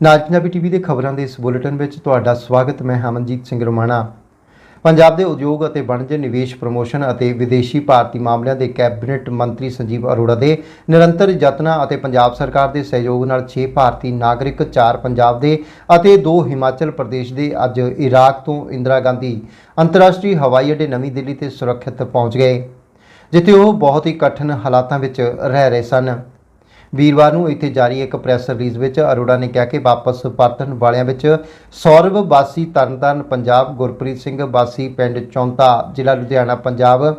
ਨਾਜ Punjabi TV ਦੇ ਖਬਰਾਂ ਦੇ ਇਸ ਬੁਲੇਟਿਨ ਵਿੱਚ ਤੁਹਾਡਾ ਸਵਾਗਤ, ਮੈਂ ਹਮਨਜੀਤ ਸਿੰਘ ਰੋਮਾਣਾ। ਪੰਜਾਬ ਦੇ ਉਦਯੋਗ ਅਤੇ ਵਣਜ ਨਿਵੇਸ਼ ਪ੍ਰਮੋਸ਼ਨ ਅਤੇ ਵਿਦੇਸ਼ੀ ਭਾਰਤੀ ਮਾਮਲਿਆਂ ਦੇ ਕੈਬਨਿਟ ਮੰਤਰੀ ਸੰਜੀਵ ਅਰੋੜਾ ਦੇ ਨਿਰੰਤਰ ਯਤਨਾਂ ਅਤੇ ਪੰਜਾਬ ਸਰਕਾਰ ਦੇ ਸਹਿਯੋਗ ਨਾਲ 6 ਭਾਰਤੀ ਨਾਗਰਿਕ 4 ਪੰਜਾਬ ਦੇ ਅਤੇ 2 ਹਿਮਾਚਲ ਪ੍ਰਦੇਸ਼ ਦੇ ਅੱਜ ਇਰਾਕ ਤੋਂ ਇੰਦਰਾ ਗਾਂਧੀ ਅੰਤਰਰਾਸ਼ਟਰੀ ਹਵਾਈ ਅੱਡੇ ਨਵੀਂ ਦਿੱਲੀ ਤੇ ਸੁਰੱਖਿਅਤ ਪਹੁੰਚ ਗਏ, ਜਿੱਥੇ ਉਹ ਬਹੁਤ ਹੀ ਕਠਿਨ ਹਾਲਾਤਾਂ ਵਿੱਚ ਰਹਿ ਰਹੇ ਸਨ। ਵੀਰਵਾਰ ਨੂੰ ਇੱਥੇ ਜਾਰੀ ਇੱਕ ਪ੍ਰੈਸ ਰਿਲੀਜ਼ ਵਿੱਚ ਅਰੋੜਾ ਨੇ ਕਿਹਾ ਕਿ ਵਾਪਸ ਪਰਤਣ ਵਾਲਿਆਂ ਵਿੱਚ ਸੌਰਵ ਵਾਸੀ ਤਰਨਤਾਰਨ, ਪੰਜਾਬ, ਗੁਰਪ੍ਰੀਤ ਸਿੰਘ ਵਾਸੀ ਪਿੰਡ ਚੌਂਤਾ, ਜ਼ਿਲ੍ਹਾ ਲੁਧਿਆਣਾ, ਪੰਜਾਬ।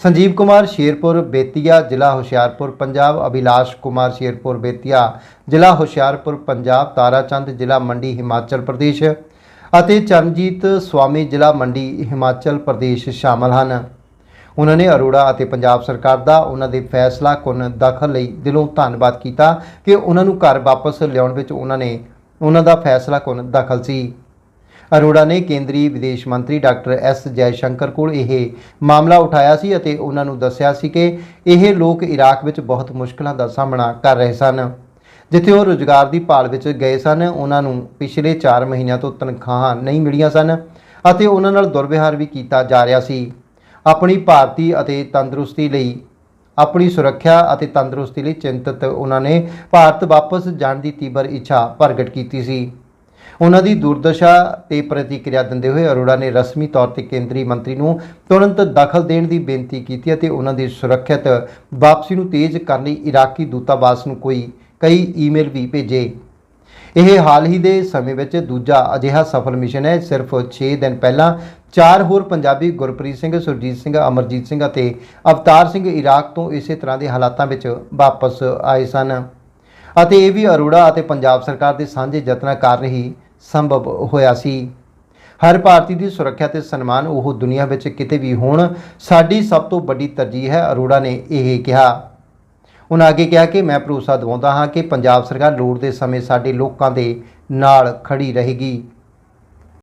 ਸੰਜੀਵ ਕੁਮਾਰ ਸ਼ੇਰਪੁਰ, ਬੇਤੀਆ, ਜ਼ਿਲ੍ਹਾ ਹੁਸ਼ਿਆਰਪੁਰ, ਪੰਜਾਬ। ਅਭਿਲਾਸ਼ ਕੁਮਾਰ ਸ਼ੇਰਪੁਰ, ਬੇਤੀਆ, ਜ਼ਿਲ੍ਹਾ ਹੁਸ਼ਿਆਰਪੁਰ, ਪੰਜਾਬ। ਤਾਰਾਚੰਦ, ਜ਼ਿਲ੍ਹਾ ਮੰਡੀ, ਹਿਮਾਚਲ ਪ੍ਰਦੇਸ਼। ਅਤੇ ਚਰਨਜੀਤ ਸਵਾਮੀ, ਜ਼ਿਲ੍ਹਾ ਮੰਡੀ, ਹਿਮਾਚਲ ਪ੍ਰਦੇਸ਼ ਸ਼ਾਮਲ ਹਨ। ਉਹਨਾਂ ਨੇ ਅਰੋੜਾ ਅਤੇ ਪੰਜਾਬ ਸਰਕਾਰ ਦਾ ਉਹਨਾਂ ਦੇ ਫੈਸਲਾ ਕੁਨ ਦਖਲ ਲਈ ਦਿਲੋਂ ਧੰਨਵਾਦ ਕੀਤਾ ਕਿ ਉਹਨਾਂ ਨੂੰ ਘਰ ਵਾਪਸ ਲਿਆਉਣ ਵਿੱਚ ਉਹਨਾਂ ਨੇ ਉਹਨਾਂ ਦਾ ਫੈਸਲਾ ਕੁਨ ਦਖਲ ਸੀ। ਅਰੋੜਾ ਨੇ ਕੇਂਦਰੀ ਵਿਦੇਸ਼ ਮੰਤਰੀ ਡਾਕਟਰ ਐਸ ਜੈਸ਼ੰਕਰ ਕੋਲ ਇਹ ਮਾਮਲਾ ਉਠਾਇਆ ਸੀ ਅਤੇ ਉਹਨਾਂ ਨੂੰ ਦੱਸਿਆ ਸੀ ਕਿ ਇਹ ਲੋਕ ਇਰਾਕ ਵਿੱਚ ਬਹੁਤ ਮੁਸ਼ਕਲਾਂ ਦਾ ਸਾਹਮਣਾ ਕਰ ਰਹੇ ਸਨ। ਜਿੱਥੇ ਉਹ ਰੁਜ਼ਗਾਰ ਦੀ ਭਾਲ ਵਿੱਚ ਗਏ ਸਨ, ਉਹਨਾਂ ਨੂੰ ਪਿਛਲੇ 4 ਮਹੀਨਿਆਂ ਤੋਂ ਤਨਖਾਹਾਂ ਨਹੀਂ ਮਿਲੀਆਂ ਸਨ ਅਤੇ ਉਹਨਾਂ ਨਾਲ ਦੁਰਵਿਹਾਰ ਵੀ ਕੀਤਾ ਜਾ ਰਿਹਾ ਸੀ। ਆਪਣੀ ਭਾਰਤੀ ਅਤੇ ਤੰਦਰੁਸਤੀ ਲਈ, ਆਪਣੀ ਸੁਰੱਖਿਆ ਅਤੇ ਤੰਦਰੁਸਤੀ ਲਈ ਚਿੰਤਤ ਉਹਨਾਂ ਨੇ ਭਾਰਤ ਵਾਪਸ ਜਾਣ ਦੀ ਤੀਬਰ ਇੱਛਾ ਪ੍ਰਗਟ ਕੀਤੀ ਸੀ। ਉਹਨਾਂ ਦੀ ਦੁਰਦਸ਼ਾ ਤੇ ਪ੍ਰਤੀਕਿਰਿਆ ਦਿੰਦੇ ਹੋਏ ਅਰੋੜਾ ਨੇ ਰਸਮੀ ਤੌਰ ਤੇ ਕੇਂਦਰੀ ਮੰਤਰੀ ਨੂੰ ਤੁਰੰਤ ਦਖਲ ਦੇਣ ਦੀ ਬੇਨਤੀ ਕੀਤੀ ਅਤੇ ਉਹਨਾਂ ਦੀ ਸੁਰੱਖਿਅਤ ਵਾਪਸੀ ਨੂੰ ਤੇਜ਼ ਕਰਨ ਲਈ ਇਰਾਕੀ ਦੂਤਾਵਾਸ ਨੂੰ ਕੋਈ, ਕਈ ਈਮੇਲ ਵੀ ਭੇਜੇ। ਇਹ ਹਾਲ ਹੀ ਦੇ ਸਮੇਂ ਵਿੱਚ ਦੂਜਾ ਅਜਿਹਾ ਸਫਲ ਮਿਸ਼ਨ ਹੈ। ਸਿਰਫ 6 ਦਿਨ ਪਹਿਲਾਂ ਚਾਰ ਹੋਰ ਪੰਜਾਬੀ ਗੁਰਪ੍ਰੀਤ ਸਿੰਘ, ਸੁਰਜੀਤ ਸਿੰਘ, ਅਮਰਜੀਤ ਸਿੰਘ ਅਤੇ ਅਵਤਾਰ ਸਿੰਘ ਇਰਾਕ ਤੋਂ ਇਸੇ ਤਰ੍ਹਾਂ ਦੇ ਹਾਲਾਤਾਂ ਵਿੱਚ ਵਾਪਸ ਆਏ ਸਨ। ਅਤੇ ਇਹ ਵੀ ਅਰੋੜਾ ਅਤੇ ਪੰਜਾਬ ਸਰਕਾਰ ਦੇ ਸਾਂਝੇ ਯਤਨਾਂ ਕਾਰਨ ਹੀ ਸੰਭਵ ਹੋਇਆ ਸੀ। ਹਰ ਭਾਰਤੀ ਦੀ ਸੁਰੱਖਿਆ ਤੇ ਸਨਮਾਨ ਉਹ ਦੁਨੀਆ ਵਿੱਚ ਕਿਤੇ ਵੀ ਹੋਣ, ਸਾਡੀ ਸਭ ਤੋਂ ਵੱਡੀ ਤਰਜੀਹ ਹੈ, ਅਰੋੜਾ ਨੇ ਇਹ ਕਿਹਾ। ਉਹਨਾਂ ਅੱਗੇ ਕਿਹਾ ਕਿ ਮੈਂ ਭਰੋਸਾ ਦਿਵਾਉਂਦਾ ਹਾਂ ਕਿ ਪੰਜਾਬ ਸਰਕਾਰ ਲੋੜ ਦੇ ਸਮੇਂ ਸਾਡੇ ਲੋਕਾਂ ਦੇ ਨਾਲ ਖੜੀ ਰਹੇਗੀ।